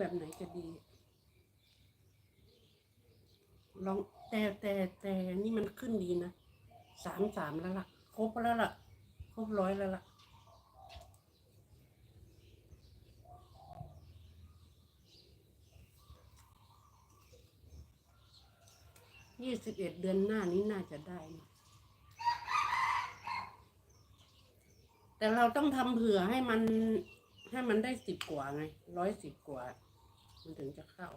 แบบไหนจะดี ลองแต่แต่แต่นี่มันขึ้นดีนะสามสามแล้วล่ะ ครบแล้วล่ะ ครบร้อยแล้วล่ะยี่สิบเอ็ดเดือนหน้านี้น่าจะได้นะแต่เราต้องทำเผื่อให้มันให้มันได้สิบกว่าไงร้อยสิบกว่า มันถึงจะเข้า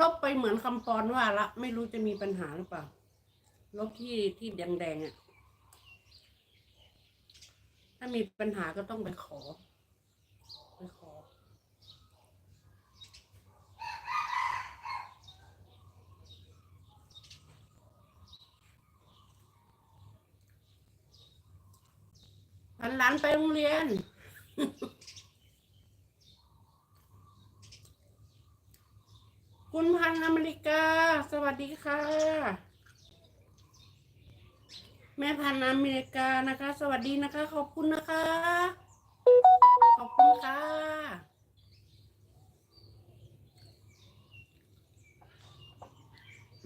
ลบไปเหมือนคำปอนว่าละ ไม่รู้จะมีปัญหาหรือเปล่า ลบที่ที่แดงๆอะ่ะ ถ้ามีปัญหาก็ต้องไปขอ ไปขอพันหลานไปโรงเรียน คุณพันธ์อเมริกา สวัสดีค่ะ แม่พันธ์อเมริกานะคะ สวัสดีนะคะ ขอบคุณนะคะ ขอบคุณค่ะ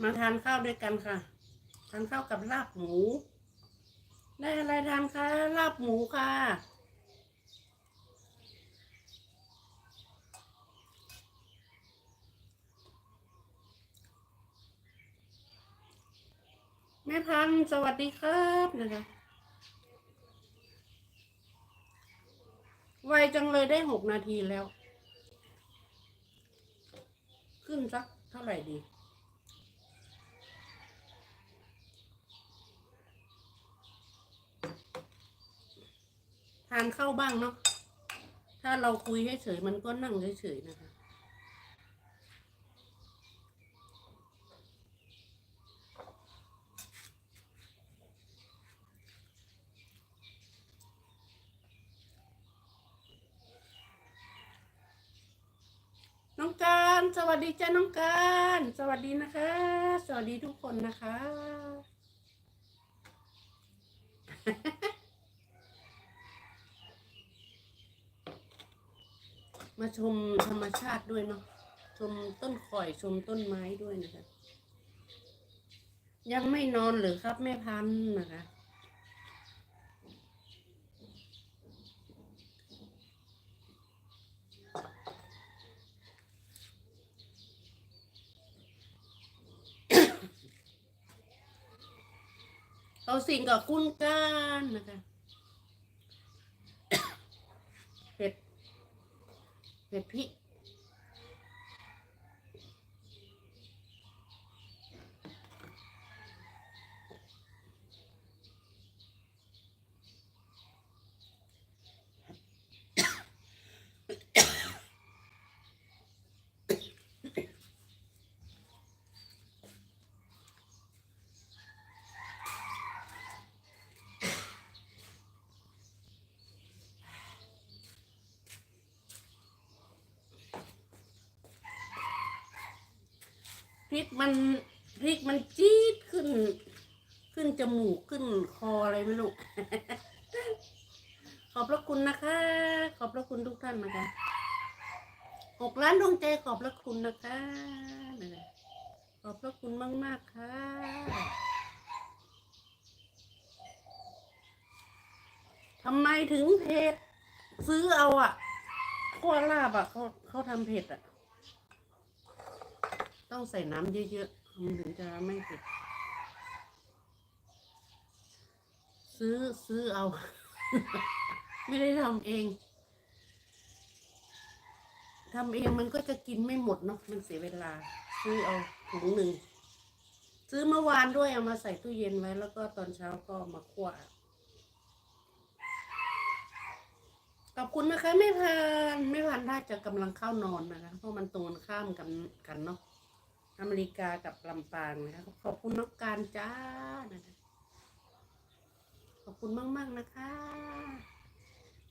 มาทานข้าวด้วยกันค่ะ ทานข้าวกับลาบหมู ได้อะไรทานคะลาบหมูค่ะ ม่พันสวัสดีครับนะคะไวจังเลยได้หกนาทีแล้ว ขึ้นสักเท่าไหร่ดีทานเข้าบ้างเนาะถ้าเราคุยให้เฉยมันก็นั่งเฉยๆนะคะ น้องการ สวัสดีจ้าน้องการสวัสดีนะคะ สวัสดีทุกคนนะคะ มาชมธรรมชาติด้วยเนาะชมต้นข่อยชมต้นไม้ด้วยนะคะ ยังไม่นอนหรือครับแม่พันธ์นะคะ เอาสิ่งกับคุณกันนะคะเผ็ดเผ็ดพริก ริกมันพริกมันจี๊ดขึ้น ขึ้นจมูกขึ้นคออะไรไม่รู้ ขอบพระคุณนะคะ ขอบพระคุณทุกท่านนะคะหกล้านดวงใจขอบพระคุณนะคะขอบพระคุณมากมากค่ะ ทำไมถึงเผ็ด ซื้อเอาอะขั้วลาบอะเขาเขาทำเผ็ดอะ ต้องใส่น้ำเยอะๆมันถึงจะไม่เผ็ดซื้อซื้อเอา ไม่ได้ทำเองทำเองมันก็จะกินไม่หมดเนาะมันเสียเวลา ซื้อเอาถุงหนึ่งซื้อเมื่อวานด้วยเอามาใส่ตู้เย็นไว้ แล้วก็ตอนเช้าก็มาคั่วขอบคุณนะคะ ไม่พันไม่พันถ้าจะกำลังเข้านอนนะคะ เพราะมันตรงกันข้ามกันกันเนาะ อเมริกากับลำปางนะคะขอบคุณน้องการจ้านะคะขอบคุณมากๆนะคะ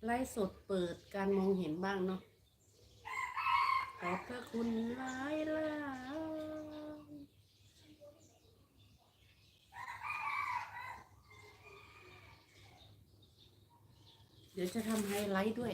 ไลฟ์สดเปิดการมองเห็นบ้างเนาะขอบพระคุณหลายหลายเดี๋ยวจะทำไฮไลท์ด้วย